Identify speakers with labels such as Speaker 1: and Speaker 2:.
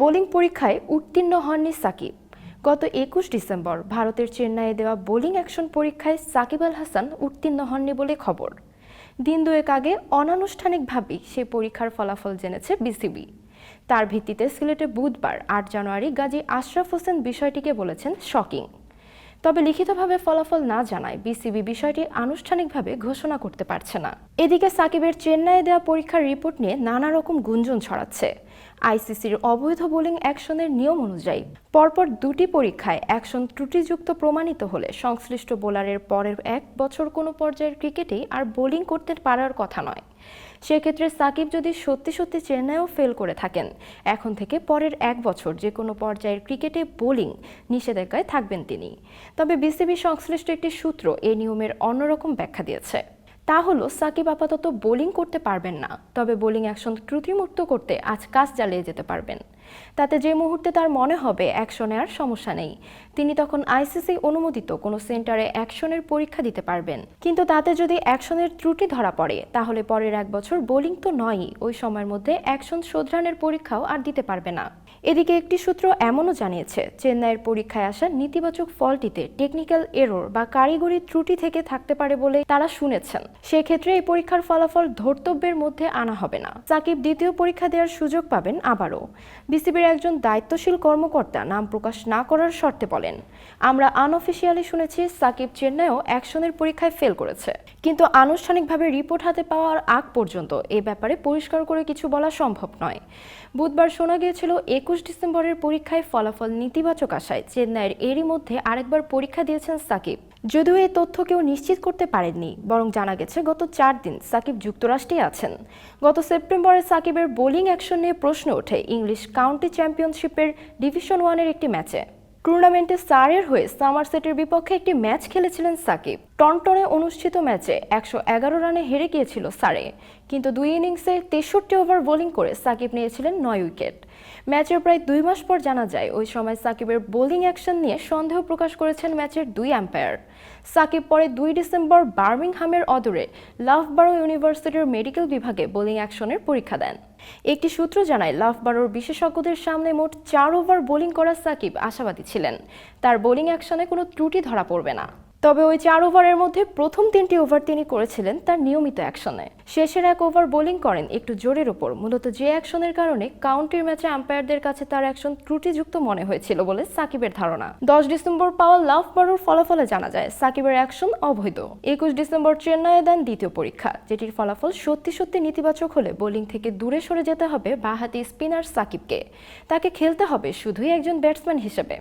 Speaker 1: Bowling পরীক্ষায় উত্তীর্ণ হননি সাকিব। গত একুশ ডিসেম্বর ভারতের চেন্নাইয়ে দেওয়া বোলিং অ্যাকশন পরীক্ষায় সাকিব আল হাসান উত্তীর্ণ হননি বলে খবর। দিন দুয়েক আগে অনানুষ্ঠানিকভাবেই সেই পরীক্ষার ফলাফল জেনেছে বিসিবি। তার ভিত্তিতে সিলেটে বুধবার, আট জানুয়ারি, গাজী আশরাফ হোসেন বিষয়টিকে বলেছেন, শকিং। তবে লিখিতভাবে ফলাফল না জানায় বিসিবি বিষয়টি আনুষ্ঠানিকভাবে ঘোষণা করতে পারছে না। এদিকে সাকিবের চেন্নাইয়ে দেওয়া পরীক্ষার রিপোর্ট নিয়ে নানা রকম গুঞ্জন ছড়াচ্ছে। আইসিসির অবৈধ বোলিং অ্যাকশনের নিয়ম অনুযায়ী পরপর দুটি পরীক্ষায় অ্যাকশন ত্রুটিযুক্ত প্রমাণিত হলে সংশ্লিষ্ট বোলারের পরের এক বছর কোনো পর্যায়ের ক্রিকেটেই আর বোলিং করতে পারার কথা নয়। সেক্ষেত্রে সাকিব যদি সত্যি সত্যি চেন্নাইও ফেল করে থাকেন, এখন থেকে পরের এক বছর যে কোনো পর্যায়ের ক্রিকেটে বোলিং নিষেধাজ্ঞায় থাকবেন তিনি। তবে বিসিবি সংশ্লিষ্ট একটি সূত্র এই নিয়মের অন্যরকম ব্যাখ্যা দিয়েছে। তা হলো, সাকিব আপাতত বোলিং করতে পারবেন না, তবে বোলিং অ্যাকশন ত্রুটিমুক্ত করতে আজ কাজ চালিয়ে যেতে পারবেন। তাতে যে মুহূর্তে তার মনে হবে, অ্যাকশনে আর সমস্যা নেই। তিনি তখন আইসিসি অনুমোদিত কোনো সেন্টারে অ্যাকশনের পরীক্ষা দিতে পারবেন। কিন্তু তাতে যদি অ্যাকশনের ত্রুটি ধরা পড়ে, তাহলে পরের এক বছর বোলিং তো নয়ই। ওই সময়ের মধ্যে অ্যাকশন শোধরানোর পরীক্ষাও আর দিতে পারবে না। এদিকে একটি সূত্র এমনও জানিয়েছে, চেন্নাইয়ের পরীক্ষায় আসা নেতিবাচক ফলটিতে টেকনিক্যাল এরর বা কারিগরি ত্রুটি থেকে থাকতে পারে বলে তারা শুনেছেন। সেক্ষেত্রে এই পরীক্ষার ফলাফল ধর্তব্যের মধ্যে আনা হবে না। সাকিব দ্বিতীয় পরীক্ষা দেওয়ার সুযোগ পাবেন আবারও। বিসিবির একজন দায়িত্বশীল কর্মকর্তা নাম প্রকাশ না করার শর্তে বলেন। আমরা আনঅফিসিয়ালি শুনেছি সাকিব চেন্নাইও অ্যাকশনের পরীক্ষায় ফেল করেছে। কিন্তু আনুষ্ঠানিকভাবে রিপোর্ট হাতে পাওয়ার আগ পর্যন্ত এ ব্যাপারে পরিষ্কার করে কিছু বলা সম্ভব নয়। বুধবার শোনা গিয়েছিল, একুশ ডিসেম্বরের পরীক্ষায় ফলাফল নেতিবাচক আসায় চেন্নাইয়ের এরই মধ্যে আরেকবার পরীক্ষা দিয়েছেন সাকিব। যদিও এই তথ্য কেউ নিশ্চিত করতে পারেননি, বরং জানা গেছে গত চার দিন সাকিব যুক্তরাষ্ট্রে আছেন। গত সেপ্টেম্বরে সাকিবের বোলিং অ্যাকশন নিয়ে প্রশ্ন ওঠে ইংলিশ কাউন্টি চ্যাম্পিয়নশিপের ডিভিশন ওয়ানের একটি ম্যাচে। টুর্নামেন্টে সারের হয়ে সামারসেটের বিপক্ষে একটি ম্যাচ খেলেছিলেন সাকিব। টনটনে অনুষ্ঠিত ম্যাচে একশো এগারো রানে হেরে গিয়েছিল সারে। কিন্তু দুই ইনিংসে তেষট্টি ওভার বোলিং করে সাকিব নিয়েছিলেন নয় উইকেট। ম্যাচের প্রায় দুই মাস পর জানা যায়, ওই সময় সাকিবের বোলিং অ্যাকশন নিয়ে সন্দেহ প্রকাশ করেছেন ম্যাচের দুই আম্পায়ার। সাকিব পরে দুই ডিসেম্বর বার্মিংহামের অদূরে লাভবারো ইউনিভার্সিটির মেডিকেল বিভাগে বোলিং অ্যাকশনের পরীক্ষা দেন। একটি সূত্র জানায় লাভবারোর বিশেষজ্ঞদের সামনে মোট চার ওভার বোলিং করা সাকিব আশাবাদী ছিলেন। তার বোলিং অ্যাকশনে কোনো ত্রুটি ধরা পড়বে না। তবে ওই চার ওভারের মধ্যে প্রথম তিনটি ওভার তিনি করেছিলেন তার নিয়মিত অ্যাকশনে। শেষের এক ওভার বোলিং করেন একটু জোরের ওপর। মূলত যে অ্যাকশনের কারণে কাউন্টির ম্যাচে আম্পায়ারদের কাছে তার অ্যাকশন ত্রুটিযুক্ত মনে হয়েছিল বলে সাকিবের ধারণা। দশ ডিসেম্বর পাওয়া লাভ বারোর ফলাফলে জানা যায়, সাকিবের অ্যাকশন অবৈধ। একুশ ডিসেম্বর চেন্নাইয়ে দেন দ্বিতীয় পরীক্ষা, যেটির ফলাফল সত্যি সত্যি নেতিবাচক হলে বোলিং থেকে দূরে সরে যেতে হবে বাহাতি স্পিনার সাকিবকে। তাকে খেলতে হবে শুধুই একজন ব্যাটসম্যান হিসেবে।